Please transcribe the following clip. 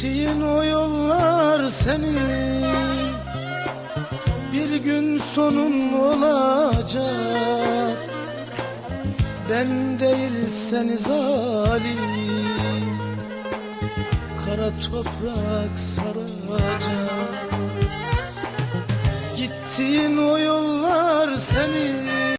Gittiğin o yollar senin Bir gün sonun olacak. Ben değil seni zalim. Kara toprak saracak. Gittiğin o yollar senin